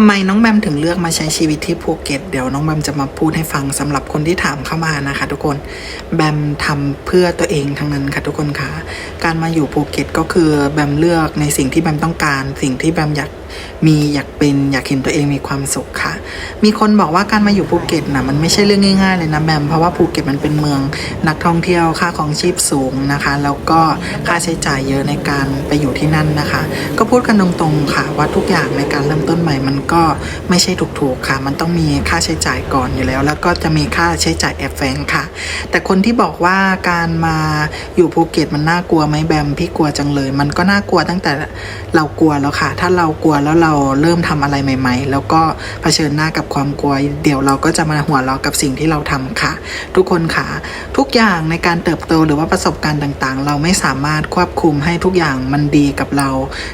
ำไมน้องแบมถึงเลือกมาใช้ชีวิตที่ภูเก็ต เดี๋ยวน้องแบมจะมาพูดให้ฟังสำหรับคนที่ถามเข้ามานะคะ ทุกคนแบมทำเพื่อตัวเองทั้งนั้นค่ะทุกคนคะการมาอยู่ภูเก็ตก็คือแบมเลือกในสิ่งที่แบมต้องการ สิ่งที่แบมอยากมีอยากเป็นอยากเห็นตัวเองมีความสุขค่ะ มีคนบอกว่าการมาอยู่ภูเก็ตนะมันไม่ใช่เรื่องง่ายๆเลยนะแบมเพราะว่าภูเก็ตมันเป็นเมืองนักท่องเที่ยวค่าของชีพสูงนะคะ แล้วก็ค่าใช้จ่ายเยอะในการไปอยู่ที่นั่นนะคะ ก็พูดกันตรงๆค่ะ ว่าทุกอย่างในการเริ่มต้นใหม่มันก็ไม่ใช่ถูกๆค่ะ มันต้องมีค่าใช้จ่ายก่อนอยู่แล้ว แล้วก็จะมีค่าใช้จ่ายแอบแฝงค่ะ แต่คนที่บอกว่าการมาอยู่ภูเก็ตมันน่ากลัวไหมแบมพี่กลัวจังเลย มันก็น่ากลัวตั้งแต่เรากลัวแล้วค่ะ ถ้าเรากลัวแล้วเราเริ่มทำอะไรใหม่ ๆ แล้วก็เผชิญหน้ากับความกลัว เดี๋ยวเราก็จะมาหัวเราะกับสิ่งที่เราทำค่ะ ทุกคนค่ะ ทุกอย่างในการเติบโตหรือว่าประสบการณ์ต่างๆ เราไม่สามารถควบคุมให้ทุกอย่างมันดีกับเรา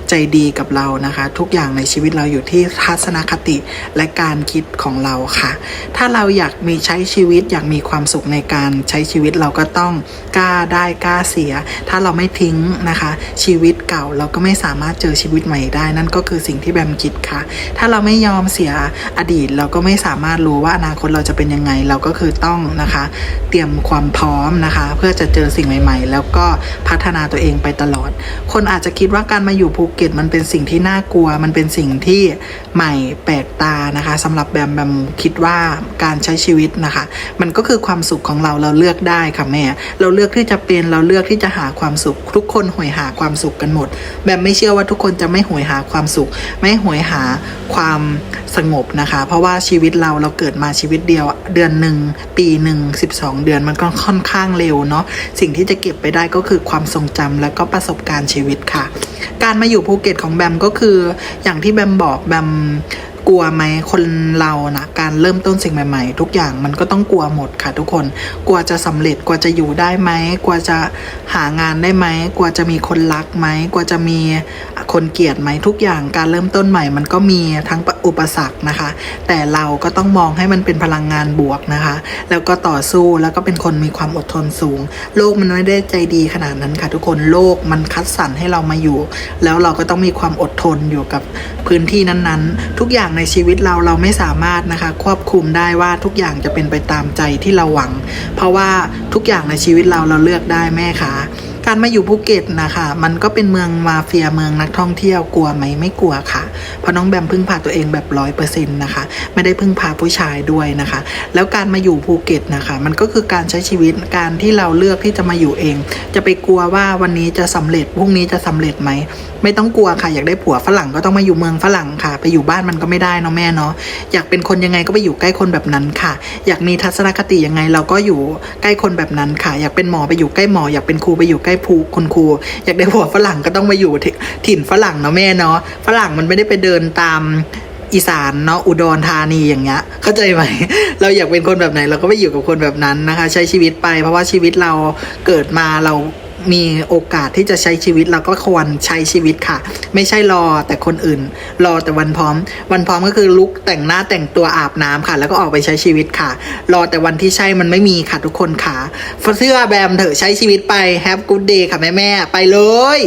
ใจดีกับเรานะคะ ทุกอย่างในชีวิตเราอยู่ที่ทัศนคติและการคิดของเราค่ะ ถ้าเราอยากมีใช้ชีวิตอยากมีความสุขในการใช้ชีวิตเราก็ต้องกล้าได้กล้าเสีย ถ้าเราไม่ทิ้งนะคะ ชีวิตเก่าเราก็ไม่สามารถเจอชีวิตใหม่ได้นั่นก็คือสิ่งที่แบมคิดค่ะถ้าเราไม่ยอมเสียอดีตเราก็ไม่สามารถรู้ว่าอนาคตเราจะเป็นยังไงเราก็คือต้องนะคะ เตรียมความพร้อมนะคะ เพื่อจะเจอสิ่งใหม่ ๆ แล้วก็พัฒนาตัวเองไปตลอด คนอาจจะคิดว่าการมาอยู่ภูเก็ตมันเป็นสิ่งที่น่ากลัว มันเป็นสิ่งที่ใหม่แปลกตานะคะสำหรับแบมแบมคิดว่าการใช้ชีวิตนะคะ มันก็คือความสุขของเราเราเลือกได้ค่ะแม่ เราเลือกที่จะเป็นเราเลือกที่จะหาความสุข ทุกคนหวยหาความสุขกันหมด แบมไม่เชื่อว่าทุกคนจะไม่หวยหาความสุขไม่หวยหาความสงบนะคะ เพราะว่าชีวิตเราเราเกิดมาชีวิตเดียวเดือนหนึ่งปีหนึ่งสิบสองเดือนมันก็ค่อนข้างเร็วเนาะสิ่งที่จะเก็บไปได้ก็คือความทรงจำและก็ประสบการณ์ชีวิตค่ะ การมาอยู่ภูเก็ตของแบมก็คืออย่างที่แบมบอกแบม กลัวไหมคนเรานะการเริ่มต้นสิ่งใหม่ ๆ ทุกอย่างมันก็ต้องกลัวหมดค่ะทุกคน กลัวจะสำเร็จกลัวจะอยู่ได้ไหมกลัวจะหางานได้ไหมกลัวจะมีคนรักไหมกลัวจะมีคนเกลียดไหมทุกอย่างการเริ่มต้นใหม่ มันก็มีทั้งอุปสรรคนะคะ แต่เราก็ต้องมองให้มันเป็นพลังงานบวกนะคะ แล้วก็ต่อสู้แล้วก็เป็นคนมีความอดทนสูง โลกมันไม่ได้ใจดีขนาดนั้นค่ะ ทุกคนโลกมันคัดสรรให้เรามาอยู่ แล้วเราก็ต้องมีความอดทนอยู่กับพื้นที่นั้นๆ ทุกอย่างในชีวิตเราเราไม่สามารถนะคะ ควบคุมได้ว่าทุกอย่างจะเป็นไปตามใจที่เราหวัง เพราะว่าทุกอย่างในชีวิตเราเราเลือกได้แม่คะ การมาอยู่ภูเก็ตนะคะ มันก็เป็นเมืองมาเฟียเมืองนักท่องเที่ยวกลัวไหมไม่กลัวค่ะ เพราะน้องแบมพึ่งพาตัวเองแบบร้อยเปอร์เซ็นต์นะคะ ไม่ได้พึ่งพาผู้ชายด้วยนะคะ แล้วการมาอยู่ภูเก็ตนะคะ มันก็คือการใช้ชีวิตการที่เราเลือกที่จะมาอยู่เอง จะไปกลัวว่าวันนี้จะสำเร็จพรุ่งนี้จะสำเร็จไหมไม่ต้องกลัวค่ะ อยากได้ผัวฝรั่งก็ต้องมาอยู่เมืองฝรั่งค่ะ ไปอยู่บ้านมันก็ไม่ได้เนาะแม่เนาะอยากเป็นคนยังไงก็ไปอยู่ใกล้คนแบบนั้นค่ะ อยากมีทัศนคติยังไงเราก็อยู่ใกล้คนแบบนั้นค่ะ อยากเป็นหมอไปอยู่ใกล้หมอ อยากเป็นครูไปอยู่ใกล้ภูคุณครูอยากได้ผัวฝรั่งก็ต้องมาอยู่ถิ่นฝรั่งเนาะแม่เนาะฝรั่งมันไม่ได้ไปเดินตามอีสานเนาะอุดรธานีอย่างเงี้ยเข้าใจไหม เราอยากเป็นคนแบบไหน เราก็ไปอยู่กับคนแบบนั้นนะคะ ใช้ชีวิตไปเพราะว่าชีวิตเราเกิดมาเรา มีโอกาสที่จะใช้ชีวิตเราก็ควรใช้ชีวิตค่ะ ไม่ใช่รอแต่คนอื่น รอแต่วันพร้อม วันพร้อมก็คือลุกแต่งหน้าแต่งตัวอาบน้ำค่ะ แล้วก็ออกไปใช้ชีวิตค่ะ รอแต่วันที่ใช่มันไม่มีค่ะทุกคนค่ะเสื้อแบมเถอะใช้ชีวิตไปแฮปกูดเดย์ค่ะแม่แม่ไปเลย